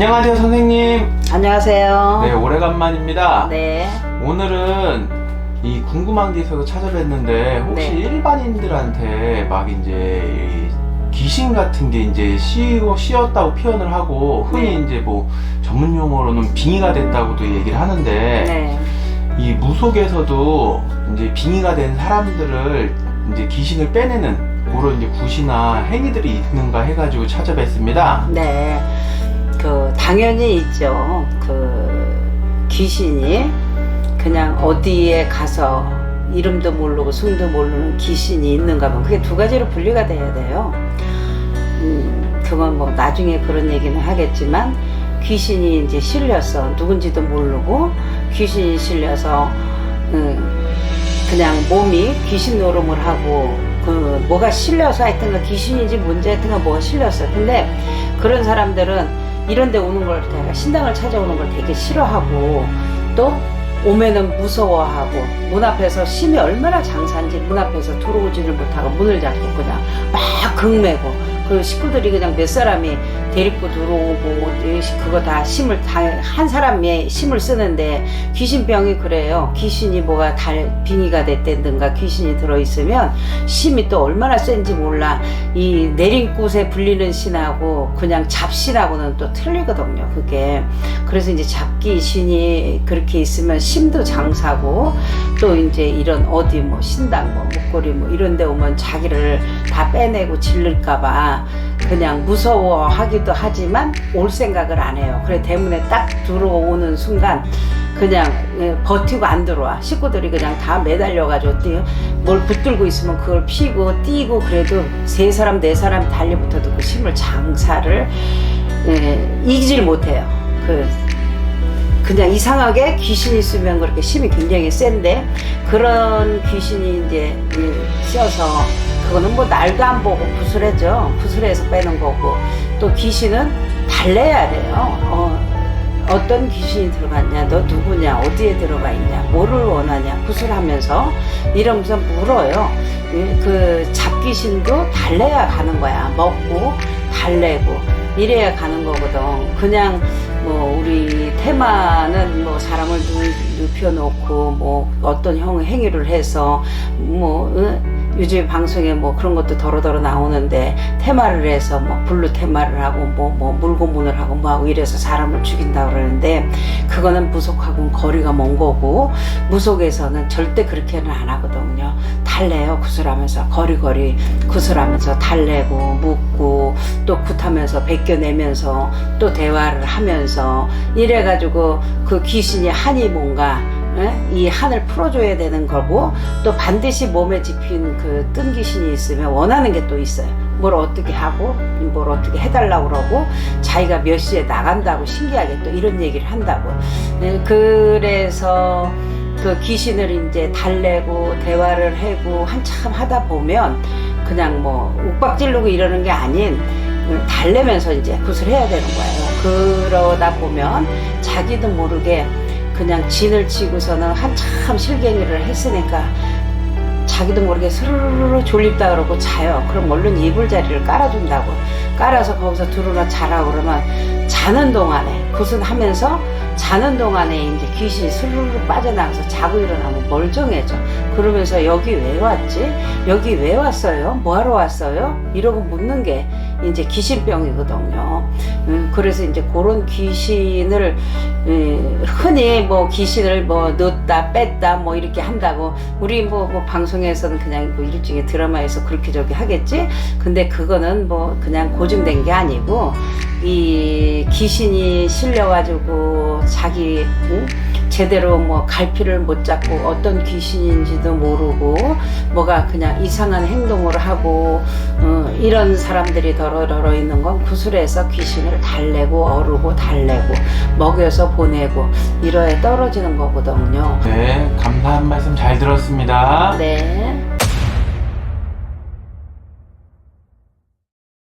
안녕하세요 선생님 안녕하세요. 네 오래간만입니다 네. 오늘은 이 궁금한 게 있어서 찾아뵀는데 혹시 네. 일반인들한테 막 이제 이 귀신 같은 게 이제 씌워, 씌었다고 표현을 하고 흔히 네. 이제 뭐 전문 용어로는 빙의가 됐다고도 얘기를 하는데 네. 이 무속에서도 이제 빙의가 된 사람들을 이제 귀신을 빼내는 그런 이제 굿이나 행위들이 있는가 해가지고 찾아뵀습니다. 네. 그 당연히 있죠. 그 귀신이 그냥 어디에 가서 이름도 모르고 숨도 모르는 귀신이 있는가 하면 그게 두 가지로 분리가 돼야 돼요. 음, 그건 뭐 나중에 그런 얘기는 하겠지만 귀신이 이제 실려서 누군지도 모르고 귀신이 실려서 음, 그냥 몸이 귀신 노름을 하고 그 뭐가 실려서 하여튼가 귀신인지 뭔지 하여튼가 뭐가 실렸어요. 근데 그런 사람들은 이런 데 오는 걸 내가 신당을 찾아오는 걸 되게 싫어하고 또 오면은 무서워하고 문 앞에서 심이 얼마나 장사인지 문 앞에서 들어오지를 못하고 문을 잡고 그냥 막 극매고. 그 식구들이 그냥 몇 사람이 데리고 들어오고 그거 다 심을 다 한 사람의 심을 쓰는데 귀신병이 그래요. 귀신이 뭐가 달 빙의가 됐다든가 귀신이 들어 있으면 심이 또 얼마나 센지 몰라. 이 내린꽃에 불리는 신하고 그냥 잡신하고는 또 틀리거든요. 그게 그래서 이제 잡기 신이 그렇게 있으면 심도 장사고 또 이제 이런 어디 뭐 신당 뭐 목걸이 뭐 이런 데 오면 자기를 다 빼내고 질릴까봐 그냥 무서워하기도 하지만 올 생각을 안 해요. 그래 때문에 딱 들어오는 순간 그냥 예, 버티고 안 들어와. 식구들이 그냥 다 매달려가지고 뛰어. 뭘 붙들고 있으면 그걸 피고 뛰고 그래도 세 사람 네 사람 달려붙어도 그 심을 장사를 예, 이기질 못해요. 그 그냥 이상하게 귀신이 있으면 그렇게 심이 굉장히 센데 그런 귀신이 이제 이 씌어서 그거는 뭐 날도 안 보고 구슬해죠. 구슬해서 빼는 거고 또 귀신은 달래야 돼요. 어, 어떤 귀신이 들어갔냐, 너 누구냐, 어디에 들어가 있냐, 뭐를 원하냐, 구슬하면서 이러면서 물어요. 그- 그 잡귀신도 달래야 가는 거야. 먹고 달래고 이래야 가는 거거든. 그냥 뭐 우리 테마는 뭐 사람을 눕- 눕혀놓고 뭐 어떤 형 행위를 해서 뭐 응? 요즘 방송에 뭐 그런 것도 더러더러 나오는데 테마를 해서 뭐 블루 테마를 하고 뭐뭐 물고문을 하고 뭐 하고 이래서 사람을 죽인다 그러는데 그거는 무속하고는 거리가 먼 거고 무속에서는 절대 그렇게는 안 하거든요. 달래요 구슬하면서 거리거리 구슬하면서 달래고 묻고 또 굿하면서 베껴내면서 또 대화를 하면서 이래가지고 그 귀신이 한이 뭔가 예? 이 한을 풀어줘야 되는 거고 또 반드시 몸에 집힌 그 뜬 귀신이 있으면 원하는 게 또 있어요. 뭘 어떻게 하고 뭘 어떻게 해달라고 그러고 자기가 몇 시에 나간다고 신기하게 또 이런 얘기를 한다고. 네, 그래서 그 귀신을 이제 달래고 대화를 하고 한참 하다 보면 그냥 뭐 욱박 지르고 이러는 게 아닌 음, 달래면서 이제 구슬해야 되는 거예요. 그러다 보면 자기도 모르게 그냥 진을 치고서는 한참 실갱이를 했으니까 자기도 모르게 스르르르 졸립다 그러고 자요. 그럼 얼른 이불 자리를 깔아준다고. 깔아서 거기서 들어나 자라고 그러면 자는 동안에 구슬하면서 자는 동안에 이제 귀신이 스르르 빠져나가서 자고 일어나면 멀쩡해져. 그러면서 여기 왜 왔지? 여기 왜 왔어요? 뭐하러 왔어요? 이러고 묻는 게 이제 귀신병이거든요. 음, 그래서 이제 그런 귀신을 음, 흔히 뭐 귀신을 뭐 넣었다 뺐다 뭐 이렇게 한다고 우리 뭐, 뭐 방송에서는 그냥 뭐 일종의 드라마에서 그렇게 저기 하겠지 근데 그거는 뭐 그냥 고증된 게 아니고 이 귀신이 실려가지고 자기 응? 제대로 뭐 갈피를 못 잡고 어떤 귀신인지도 모르고 뭐가 그냥 이상한 행동을 하고 어, 이런 사람들이 더러더러 있는 건 구슬에서 귀신을 달래고 어르고 달래고 먹여서 보내고 이러에 떨어지는 거거든요. 네 감사한 말씀 잘 들었습니다 네.